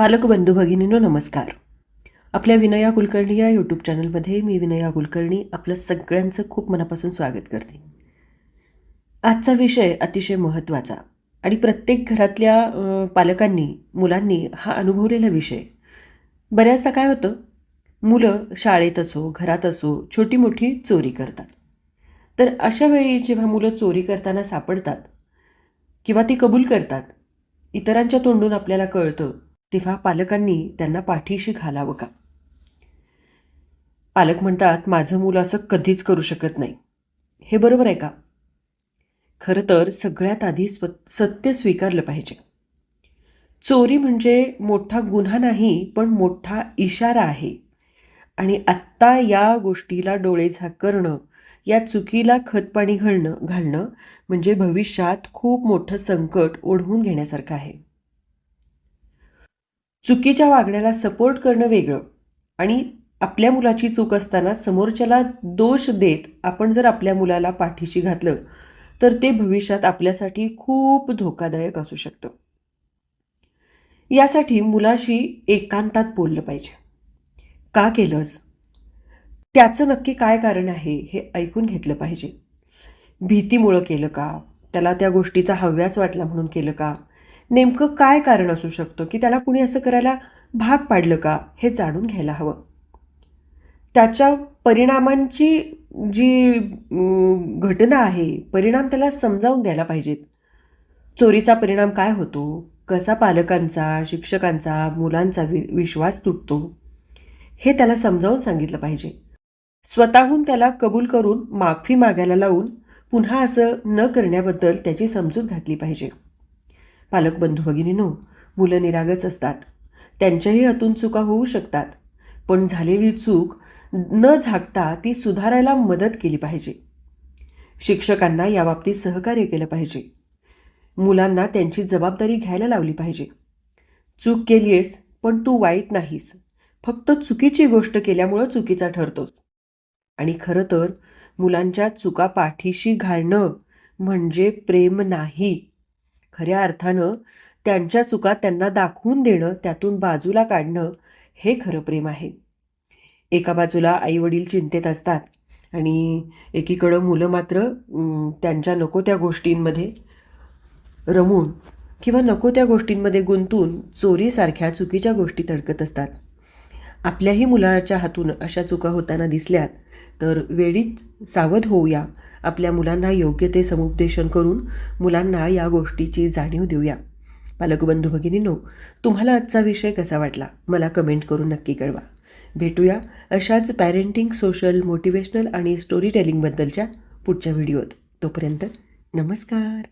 पालक बंधू भगिनीनो नमस्कार. आपल्या विनया कुलकर्णी या यूट्यूब चॅनलमध्ये मी विनया कुलकर्णी आपलं सगळ्यांचं खूप मनापासून स्वागत करते. आजचा विषय अतिशय महत्त्वाचा आणि प्रत्येक घरातल्या पालकांनी मुलांनी हा अनुभवलेला विषय. बऱ्याचदा काय होतं? मुलं शाळेत असो घरात असो छोटी मोठी चोरी करतात. तर अशा वेळी जेव्हा मुलं चोरी करताना सापडतात किंवा ती कबूल करतात इतरांच्या तोंडून आपल्याला कळतं तेव्हा पालकांनी त्यांना पाठीशी घालावं का? पालक म्हणतात माझं मुलं असं कधीच करू शकत नाही. हे बरोबर आहे का? खरं तर सगळ्यात आधी स्व सत्य स्वीकारलं पाहिजे. चोरी म्हणजे मोठा गुन्हा नाही पण मोठा इशारा आहे. आणि आत्ता या गोष्टीला डोळेझाक करणं या चुकीला खतपाणी घालणं घालणं म्हणजे भविष्यात खूप मोठं संकट ओढवून घेण्यासारखं आहे. चुकीच्या वागण्याला सपोर्ट करणं वेगळं. आणि आपल्या मुलाची चूक असताना समोरच्याला दोष देत आपण जर आपल्या मुलाला पाठीशी घातलं तर ते भविष्यात आपल्यासाठी खूप धोकादायक असू शकतं. यासाठी मुलाशी एकांतात बोललं पाहिजे. का केलंस? त्याचं नक्की काय कारण आहे हे ऐकून घेतलं पाहिजे. भीतीमुळं केलं का? त्याला त्या गोष्टीचा हव्यास वाटला म्हणून केलं का? नेमकं काय कारण असू शकतं? की त्याला कुणी असं करायला भाग पाडलं का? हे जाणून घ्यायला हवं. त्याच्या परिणामांची जी घटना आहे परिणाम त्याला समजावून द्यायला पाहिजेत. चोरीचा परिणाम काय होतो? कसा पालकांचा शिक्षकांचा मुलांचा वि विश्वास तुटतो? हे त्याला समजावून सांगितलं पाहिजे. स्वतःहून त्याला कबूल करून माफी मागायला लावून पुन्हा असं न करण्याबद्दल त्याची समजूत घातली पाहिजे. पालक बंधू भगिनीनो मुलं निरागस असतात. त्यांच्याही हातून चुका होऊ शकतात. पण झालेली चूक न झाकता ती सुधारायला मदत केली पाहिजे. शिक्षकांना याबाबतीत सहकार्य केलं पाहिजे. मुलांना त्यांची जबाबदारी घ्यायला लावली पाहिजे. चूक केली आहेस पण तू वाईट नाहीस. फक्त चुकीची गोष्ट केल्यामुळं चुकीचा ठरतोस. आणि खरं तर मुलांच्या चुका पाठीशी घालणं म्हणजे प्रेम नाही. खऱ्या अर्थानं त्यांच्या चुका त्यांना दाखवून देणं त्यातून बाजूला काढणं हे खरं प्रेम आहे. एका बाजूला आईवडील चिंतेत असतात आणि एकीकडं मुलं मात्र त्यांच्या नको त्या गोष्टींमध्ये रमून किंवा नको त्या गोष्टींमध्ये गुंतून चोरीसारख्या चुकीच्या गोष्टी तडकत असतात. आपल्याही मुलाच्या हातून अशा चुका होताना दिसल्यात तर वेळीच सावध होऊया. आपल्या मुलांना योग्य ते समुपदेशन करून मुलांना या गोष्टीची जाणीव देऊया. पालकबंधू भगिनीनो तुम्हाला आजचा विषय कसा वाटला? मला कमेंट करून नक्की कळवा. भेटूया अशाच पॅरेंटिंग सोशल मोटिवेशनल आणि स्टोरी टेलिंगबद्दलच्या पुढच्या व्हिडिओत तोपर्यंत नमस्कार.